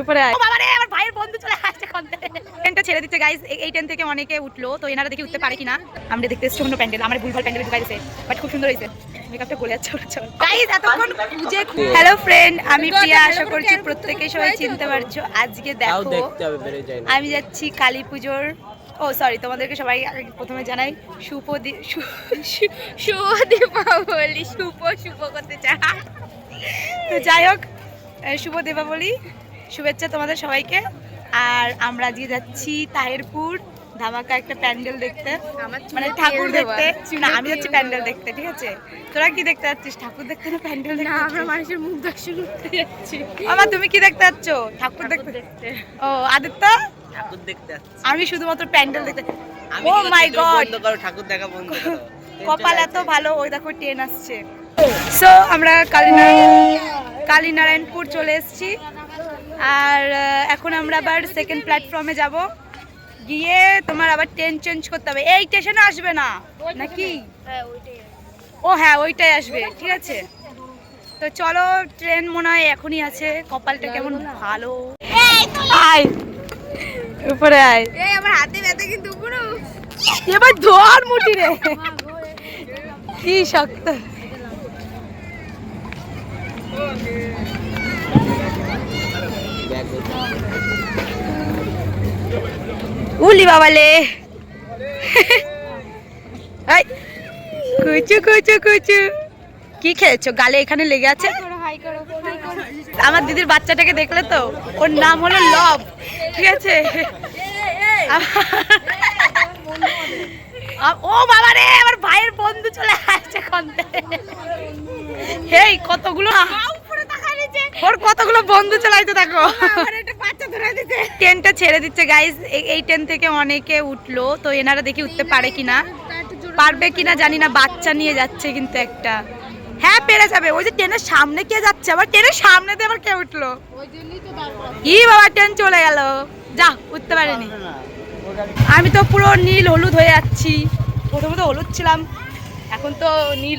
উপরে আয়। বাবা রে আমার ভাইয়ের বন্ধু চলে আসছে ট্রেনটা ছেড়ে দিচ্ছে গাইস এই ট্রেন থেকে অনেকে উঠল তো এনারা দেখি উঠতে পারে কিনা। আমরা দেখতে এসেছি অন্য প্যান্ডেল আমার ভুলভাল প্যান্ডেলে ঢুকাই বাট খুব সুন্দর হয়েছে। মেকআপটা গলে যাচ্ছে চল। গাইস এতক্ষণ খুঁজে হ্যালো ফ্রেন্ড আমি প্রিয়া আশা করছি প্রত্যেকে সবাই চিনতে পারছ। আজকে দেখো দেখতে হবে বেড়ে যায় না। আমি যাচ্ছি কালী পুজোর। ও সরি তোমাদেরকে সবাই প্রথমে জানাই শুভ শুভ দীপাবলি শুভ শুভ করতে চাই। তো যাই হোক শুভ দীপাবলি শুভেচ্ছা তোমাদের সবাইকে। আর আমরা আজকে যাচ্ছি তাহেরপুর ধামাকা একটা প্যান্ডেল দেখতে। মানে ঠাকুর দেখতে। না আমি যাচ্ছি প্যান্ডেল দেখতে ঠিক আছে? তোরা কি দেখতে যাচ্ছিস? ঠাকুর দেখতে না প্যান্ডেল দেখতে আমরা মানুষের মুখ দর্শন করতে যাচ্ছি। আমার তুমি কি দেখতে যাচ্ছ? ঠাকুর দেখতে। দেখতে। ও আদিত্য? ঠাকুর দেখতে আমি শুধুমাত্র প্যান্ডেল দেখতে। আমি ও মাই গড বন্ধ করো ঠাকুর দেখা বন্ধ করো। কপাল এত ভালো ওই দেখো ট্রেন আসছে। সো আমরা কালীনারায়ণ কালীনারায়ণপুর চলে এসেছি। আর এখন আমরা আবার সেকেন্ড প্ল্যাটফর্মে যাব। গিয়ে তোমার আবার ট্রেন চেঞ্জ করতে হবে। এই স্টেশনে আসবে না। নাকি? ও হ্যাঁ ওইটাই আসবে। ঠিক আছে? তো চলো ট্রেন মনে হয় এখনই আছে। কপালটা কেমন ভালো। আয়। উপরে আয়। এই আমার হাতে ব্যথা কিন্তু এবার ধর মুটি রে। কি শক্ত। উলি বাবালে। কুচু কুচু কুচু। কি খেয়েছো গালে এখানে লেগে আছে? আমার দিদির বাচ্চাটাকে দেখলে তো? ওর নাম হলো লব, ঠিক আছে? ও বাবা রে, আমার ভাইয়ের বন্ধু চলে আসছে কন্তে হেই কতগুলো ওর কতগুলো বন্ধু চালাইতে দেখো। ট্রেনটা ছেড়ে দিচ্ছে গাইজ এই ট্রেন থেকে অনেকে উঠল তো এনারা দেখি উঠতে পারে কিনা। পারবে কিনা জানি না বাচ্চা নিয়ে যাচ্ছে কিন্তু একটা। হ্যাঁ পেরে যাবে। ওই যে ট্রেনের সামনে কে যাচ্ছে? আবার ট্রেনের সামনে দিয়ে আবার কে উঠল? ই বাবা ট্রেন চলে গেল। যা উঠতে পারেনি। আমি তো পুরো নীল হলুদ হয়ে যাচ্ছি। প্রথমে তো হলুদ ছিলাম এখন তো নীল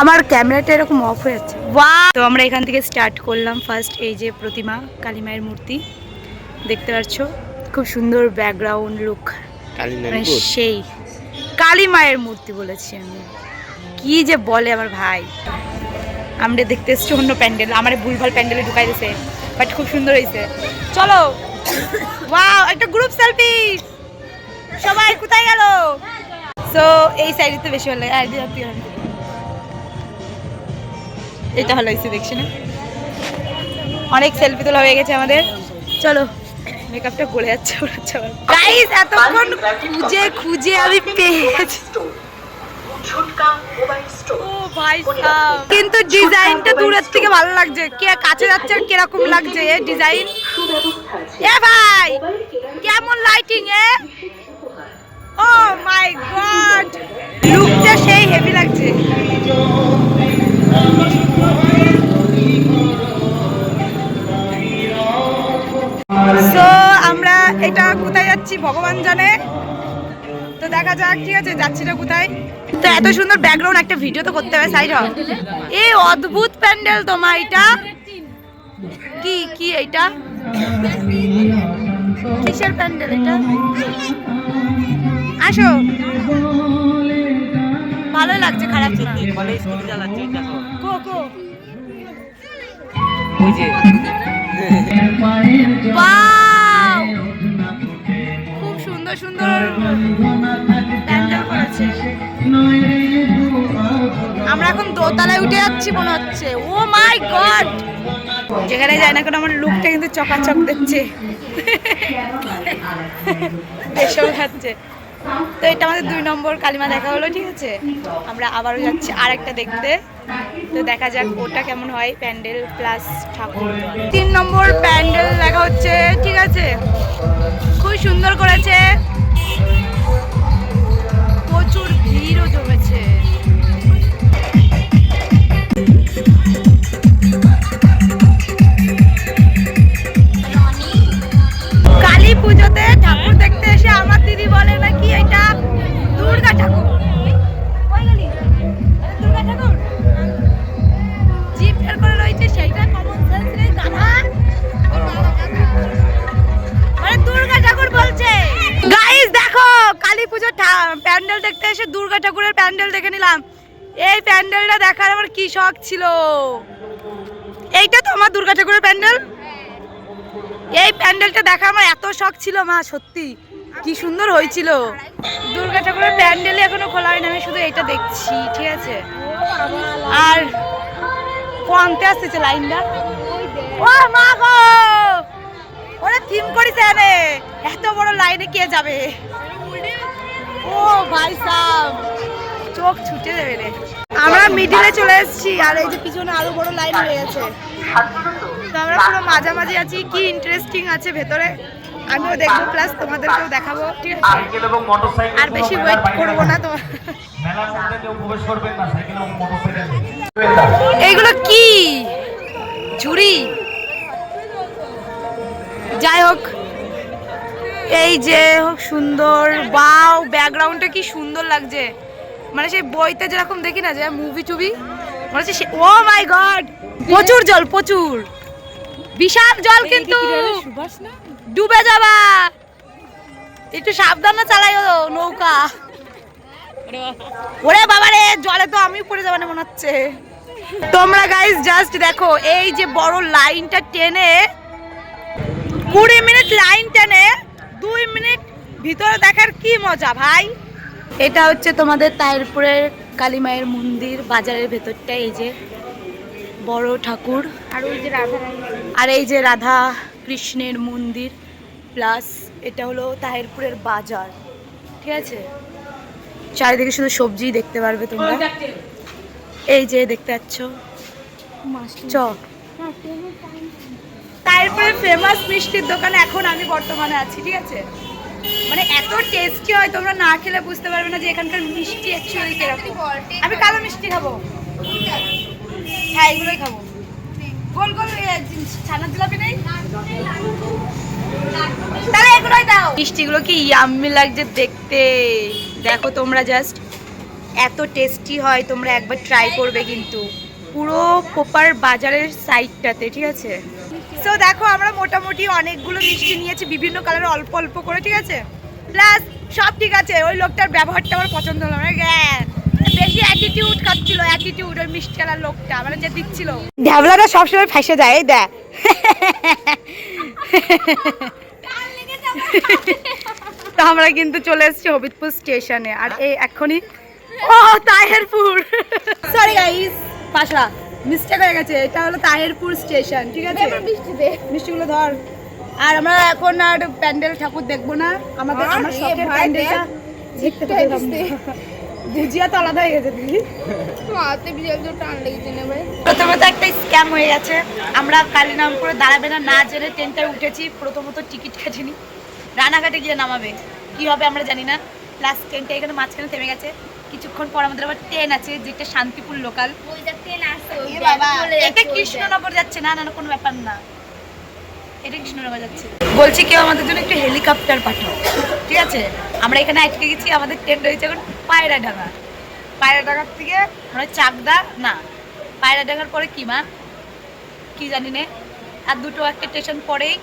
আমার ক্যামেরাটা এরকম অফ হয়ে যাচ্ছে। তো আমরা এখান থেকে স্টার্ট করলাম ফার্স্ট এই যে প্রতিমা কালী মায়ের মূর্তি। দেখতে পাচ্ছ? খুব সুন্দর ব্যাকগ্রাউন্ড লুক মানে সেই। কালী মায়ের মূর্তি বলেছি আমি। কি যে বলে আমার ভাই। আমরা দেখতে এসছি অন্য প্যান্ডেল আমার ভুলভাল প্যান্ডেলে ঢুকাই দিয়েছে বাট খুব সুন্দর হয়েছে চলো। ওয়াও একটা গ্রুপ সেলফি সবাই কোথায় গেল? সো এই সাইডে তো বেশি ভালো লাগে। আর এটা ভালো হয়েছে দেখছি না। অনেক সেলফি তোলা হয়ে গেছে আমাদের। চলো মেকআপটা গলে যাচ্ছে গাইস এতক্ষণ খুঁজে খুঁজে আমি পেয়েছি। কিন্তু ডিজাইনটা থেকে ভালো লাগছে। কে কাছে যাচ্ছে আর কীরকম লাগছে এ ডিজাইন এ ভাই, কেমন লাইটিং এ? ও মাই লুকটা সেই হেভি লাগছে। যাচ্ছি ভগবান জানে। তো দেখা যাক ঠিক আছে যাচ্ছি না কোথায়? তো এত সুন্দর ব্যাকগ্রাউন্ড একটা ভিডিও তো করতে হবে সাইড হ এই অদ্ভুত প্যান্ডেল তোমার এটা। কি কি এইটা কিসের প্যান্ডেল এটা? আসো। ভালো লাগছে খারাপ না সুন্দর সুন্দর প্যান্ডেল করেছে। আমরা এখন দোতলায় উঠে যাচ্ছি মনে হচ্ছে। Oh my God! যেখানে যায় না কেন আমার লুকটা কিন্তু চকাচক দিচ্ছে বেসম খাচ্ছে তো এটা আমাদের দুই নম্বর কালিমা দেখা হলো, ঠিক আছে? আমরা আবারও যাচ্ছি আর একটা দেখতে। তো দেখা যাক ওটা কেমন হয়, প্যান্ডেল প্লাস ঠাকুর। তিন নম্বর প্যান্ডেল দেখা হচ্ছে, ঠিক আছে? খুব সুন্দর করেছে। এই প্যান্ডেলটা দেখার আমার কি শখ ছিল? এইটা তো আমার দুর্গা ঠাকুরের প্যান্ডেল। এই প্যান্ডেলটা দেখা আমার এত শখ ছিল, মা, সত্যি। কি সুন্দর হয়েছিল। দুর্গা ঠাকুরের প্যান্ডেলই এখনও খোলা হয়নি, আমি শুধু এটা দেখছি, ঠিক আছে? আর কোয়ান্তে আসতেছে লাইনটা। ও মা গো! ওরা থিম করেছে এনে। এত বড় লাইনে কে যাবে? ও ভাই সাহ চোখ ছুটে যাবে রে। আমরা মিডিলে চলে এসেছি আর এই যে পিছনে আরও বড় লাইন হয়ে গেছে। তো আমরা পুরো মাঝামাঝি আছি কি ইন্টারেস্টিং আছে ভেতরে? আমিও দেখব প্লাস তোমাদেরকেও দেখাবো। ঠিক আছে? আর বেশি ওয়েট করব না তো। এইগুলো কি? ঝুড়ি? যাই হোক এই যে হোক সুন্দর। বাও ব্যাকগ্রাউন্ডটা কি সুন্দর লাগছে। মানে সেই বইতে যেরকম দেখি না যে মুভি টুভি মানে হচ্ছে সে- ও মাই গড প্রচুর জল প্রচুর। বিশাল জল কিন্তু। ডুবে যাবা। একটু সাবধানে চালাইও নৌকা। ওরে বাবা রে জলে তো আমি পড়ে যাব না মনে হচ্ছে। তোমরা গাইস জাস্ট দেখো এই যে বড় লাইনটা টেনে কুড়ি মিনিট লাইন টেনে দুই মিনিট ভিতরে দেখার কি মজা ভাই? এটা হচ্ছে তোমাদের তাহিরপুরের কালী মায়ের মন্দির বাজারের ভেতরটা এই যে বড় ঠাকুর। আর ওই যে রাধা আর এই যে রাধা কৃষ্ণের মন্দির প্লাস এটা হলো তাহিরপুরের বাজার। ঠিক আছে? চারিদিকে শুধু সবজি দেখতে পারবে তোমরা। এই যে দেখতে পাচ্ছ? চ। তারপরে ফেমাস মিষ্টির দোকানে এখন আমি বর্তমানে আছি ঠিক আছে? মানে এত টেস্টি হয় তোমরা না খেলে বুঝতে পারবে না যে এখানকার মিষ্টি অ্যাকচুয়ালি কীরকম। আমি কালো মিষ্টি খাব। হ্যাঁ এগুলোই খাব। গোল গোল এ, ছানার জিলাপি নেই? মিষ্টিগুলো কি ইয়াম্মি লাগছে দেখতে? দেখো তোমরা জাস্ট এত টেস্টি হয় তোমরা একবার ট্রাই করবে কিন্তু। পুরো কোপার বাজারের সাইডটাতে ঠিক আছে? সো দেখো আমরা মোটামুটি অনেকগুলো মিষ্টি নিয়েছি বিভিন্ন কালারের অল্প অল্প করে ঠিক আছে? প্লাস সব ঠিক আছে ওই লোকটার ব্যবহারটা আমার পছন্দ হলো না। হ্যাঁ বেশি অ্যাটিটিউড খাচ্ছিল অ্যাটিটিউড ওই মিষ্টি কালার লোকটা মানে যে দিচ্ছিল। ঢ্যাবলাটা সবসময় ফেসে যায় দেখ। তো আমরা কিন্তু চলে এসেছি হবিদপুর স্টেশনে আর এই এখনই ও তাহেরপুর। সরি গাইস পাশা মিস্টেক হয়ে গেছে এটা হলো তাহেরপুর স্টেশন ঠিক আছে? বৃষ্টিতে। মিষ্টিগুলো ধর। আর আমরা এখন আর প্যান্ডেল ঠাকুর দেখব না আমাদের আমার শখের প্যান্ডেলটা দেখতে ভুজিয়া তো আলাদা হয়ে গেছে দিদি। হাতে জোর টান লেগেছে না ভাই? প্রথমত একটা স্ক্যাম হয়ে গেছে। আমরা কালীনামপুরে দাঁড়াবে না না জেনে ট্রেনটায় উঠেছি প্রথমত টিকিট কাটিনি। রানাঘাটে গিয়ে নামাবে। কি হবে আমরা জানি না। প্লাস ট্রেনটা এখানে মাঝখানে থেমে গেছে। কিছুক্ষণ পর আমাদের আবার ট্রেন আছে যেটা শান্তিপুর লোকাল এটা কৃষ্ণনগর যাচ্ছে না না না, কোনো ব্যাপার না। এটা কৃষ্ণনগর যাচ্ছে। বলছি কেউ আমাদের জন্য একটু হেলিকপ্টার পাঠাও ঠিক আছে? আমরা এখানে আটকে গেছি আমাদের ট্রেন রয়েছে এখন পায়রা ডাঙ্গা পায়রা ডাঙ্গার থেকে মানে চাকদা না পায়রা ডাঙ্গার পরে কি মা? কি জানি না? আর দুটো একটা স্টেশন পরেই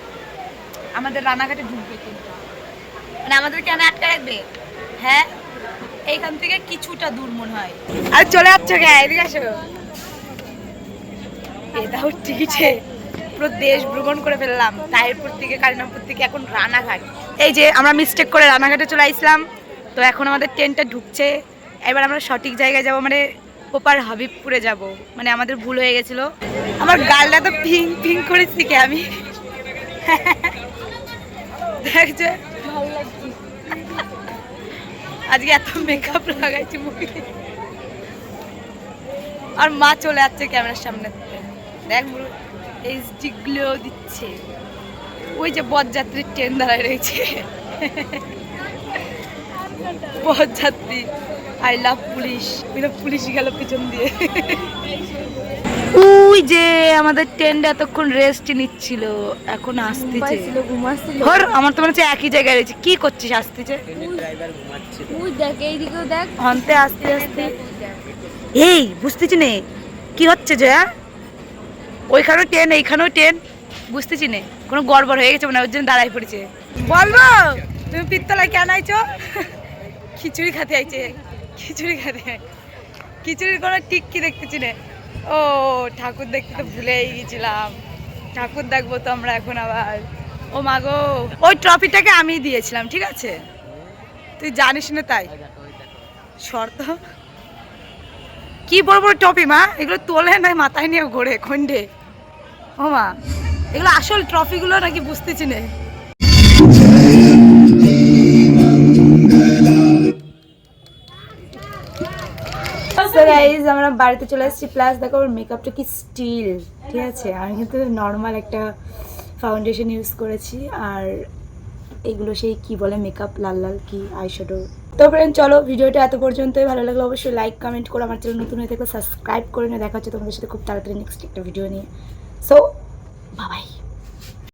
আমাদের রানাঘাটে ঢুকবে কিন্তু। মানে আমাদের কেন আটকা রাখবে হ্যাঁ? এইখান থেকে কিছুটা দূর মনে হয়। আর চলে যাচ্ছ গে এদিকে আসো। এটাও টিকিটে পুরো দেশ ভ্রমণ করে ফেললাম। তাহিরপুর থেকে কালিনামপুর থেকে এখন রানাঘাট। এই যে আমরা মিস্টেক করে রানাঘাটে চলে আসলাম তো এখন আমাদের ট্রেনটা ঢুকছে। এবার আমরা সঠিক জায়গায় যাব মানে পোপার হাবিবপুরে যাব। মানে আমাদের ভুল হয়ে গেছিল। আমার গালটা তো পিং পিং করেছি কি আমি? দেখছে? আজকে এত মেকআপ লাগাইছি মুখে। আর মা চলে যাচ্ছে ক্যামেরার সামনে। দেখ এইচডি গ্লো দিচ্ছে। ওই যে বরযাত্রীর ট্রেন দাঁড়ায় রয়েছে। বরযাত্রী আই লাভ পুলিশ পুলিশ গেল পিছন দিয়ে। ওই যে আমাদের ট্রেনটা এতক্ষণ রেস্ট নিচ্ছিল এখন আসতেছে। ধর আমার তো মনে হচ্ছে একই জায়গায় রয়েছে। কি করছিস আসতেছে? ড্রাইভার ঘুমাচ্ছিল। ওই দেখ এইদিকেও দেখ। হন্তে আস্তে আস্তে। এই বুঝতেছি নে। কি হচ্ছে জয়া? ওইখানেও ট্রেন এইখানেও ট্রেন বুঝতেছি নে। কোনো গড়বড় হয়ে গেছে মানে ওর জন্য দাঁড়াই পড়েছে। বলব তুমি পিত্তলায় কেন আইছো? খিচুড়ি খাতে আইছে। খিচুড়ি খাতে খিচুড়ির কোনো টিক কি দেখতেছি না। ও, ঠাকুর দেখতে তো ভুলেই গেছিলাম। ঠাকুর দেখব তো আমরা এখন আবার। ও মাগো ওই ট্রফিটাকে আমি দিয়েছিলাম, ঠিক আছে? তুই জানিস না তাই? শর্ত? কি বড় বড় টপি মা? এগুলো তোলে না মাথায় নিয়ে ঘোরে খন্ডে ও মা, এগুলো আসল ট্রফিগুলো নাকি বুঝতেছি না। Guys, আমরা বাড়িতে চলে এসেছি প্লাস দেখো ওর মেকআপটা কি স্টিল ঠিক আছে? আমি কিন্তু নর্মাল একটা ফাউন্ডেশন ইউজ করেছি। আর এগুলো সেই কি বলে মেকআপ লাল লাল কি? আইশ্যাডো তো ফ্রেন্ড চলো ভিডিওটা এত পর্যন্তই। ভালো লাগল অবশ্যই লাইক কমেন্ট করে আমার চ্যানেল নতুন হয়ে থাকলে সাবস্ক্রাইব করে নিয়ে দেখা হচ্ছে তোমাদের সাথে খুব তাড়াতাড়ি নেক্সট একটা ভিডিও নিয়ে। সো বাবাই